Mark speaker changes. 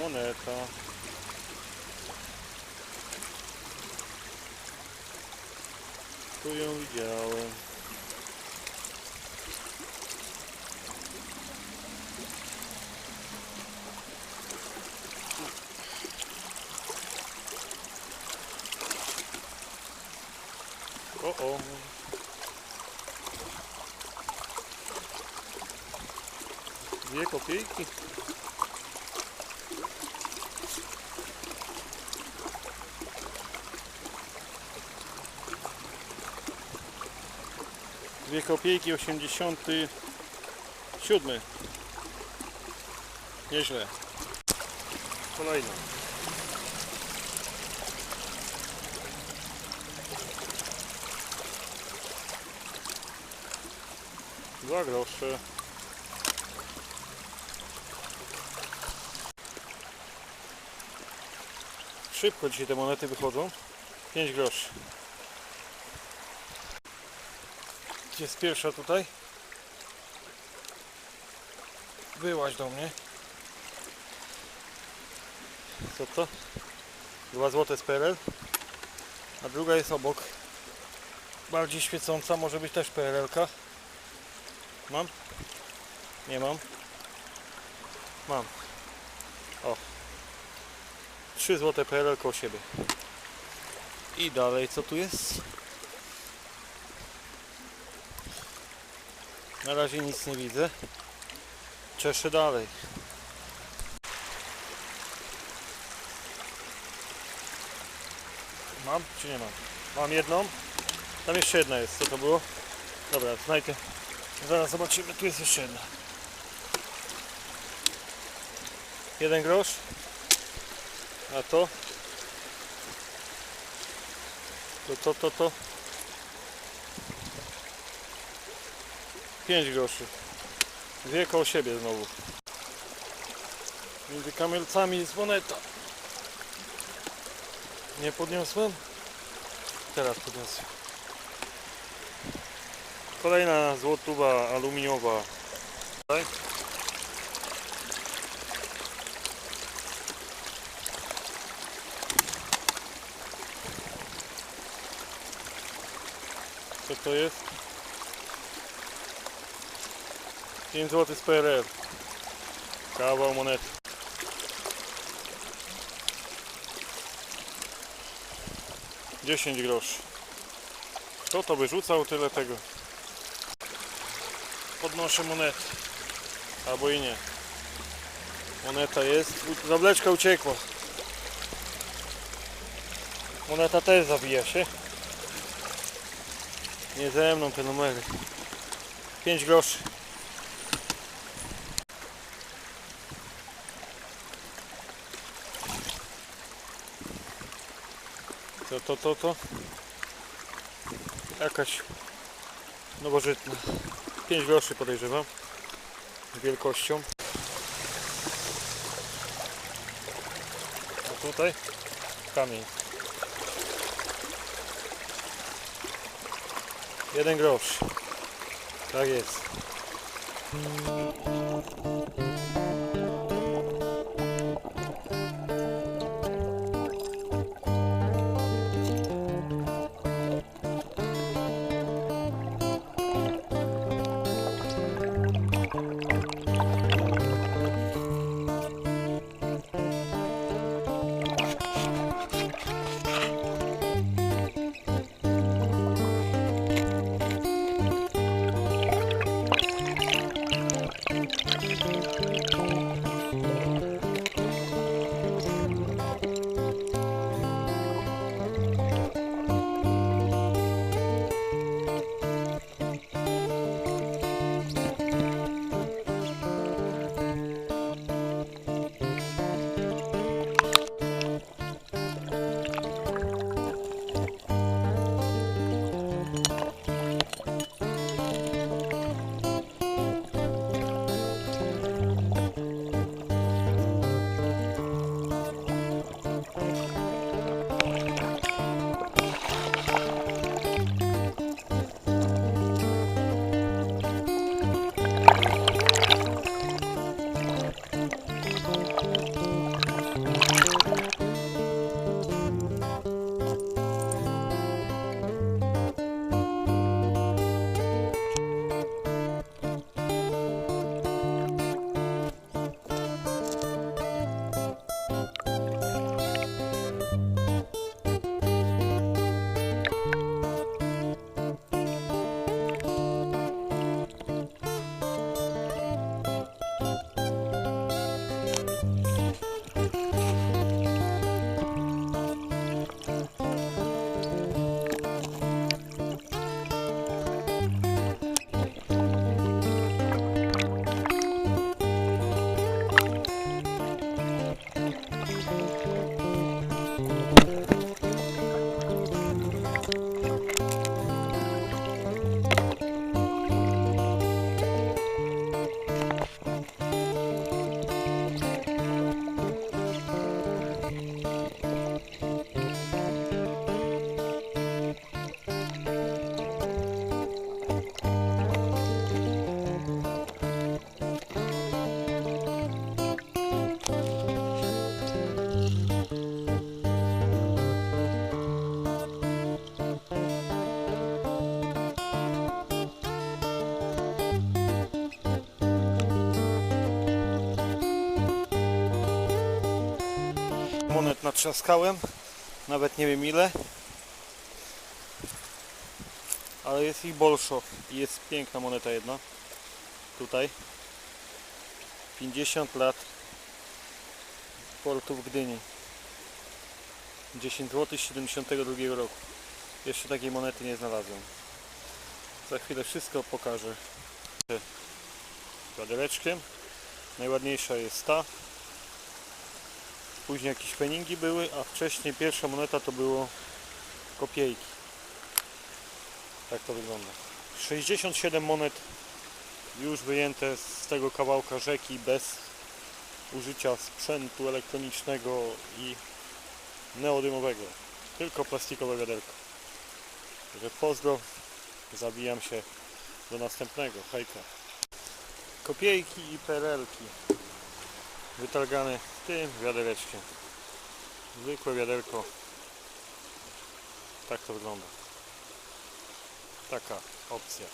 Speaker 1: Moneta. Tu ją widziałem. O, o. Dwie kopiejki. Dwie kopiejki, 87. Nieźle. Kolejna. Dwa grosze. Szybko dzisiaj te monety wychodzą. 5 groszy. Jest pierwsza tutaj? Byłaś do mnie. Co to? 2 złote z PRL. A druga jest obok. Bardziej świecąca, może być też PRL-ka. Mam? Nie mam. Mam. O. 3 złote PRL koło siebie. I dalej, co tu jest? Na razie nic nie widzę. Czeszę dalej. Mam czy nie mam? Mam jedną. Tam jeszcze jedna jest. Co to było? Dobra, znajdę. Zaraz zobaczymy. Tu jest jeszcze jedna. Jeden grosz. A to? To, to, to, to. 5 groszy. Dwie koło siebie znowu. Między kamelcami jest moneta. Nie podniosłem? Teraz podniosłem. Kolejna złotuwa aluminiowa. Co to jest? 5 zł z PRL. Kawał monety. Dziesięć groszy. Kto to wyrzucał tyle tego? Podnoszę monetę. Albo i nie. Moneta jest. Zableczka uciekła. Moneta też zabija się. Nie ze mną te numery. 5 groszy. To, to, to, to. Jakaś nowożytna. 5 groszy podejrzewam. Wielkością. A tutaj kamień. Jeden grosz. Tak jest. Monet natrzaskałem, nawet nie wiem ile. Ale jest ich bolszo i jest piękna moneta jedna. Tutaj. 50 lat portu w Gdyni. 10 zł z 72 roku. Jeszcze takiej monety nie znalazłem. Za chwilę wszystko pokażę. Wiadereczkiem. Najładniejsza jest ta. Później jakieś peningi były, a wcześniej pierwsza moneta to było kopiejki. Tak to wygląda. 67 monet już wyjęte z tego kawałka rzeki bez użycia sprzętu elektronicznego i neodymowego. Tylko plastikowe wiaderko. Także pozdro. Zabijam się do następnego. Hejka. Kopiejki i perelki. Wytargane tym wiadereczkiem. Zwykłe wiaderko. Tak to wygląda. Taka opcja.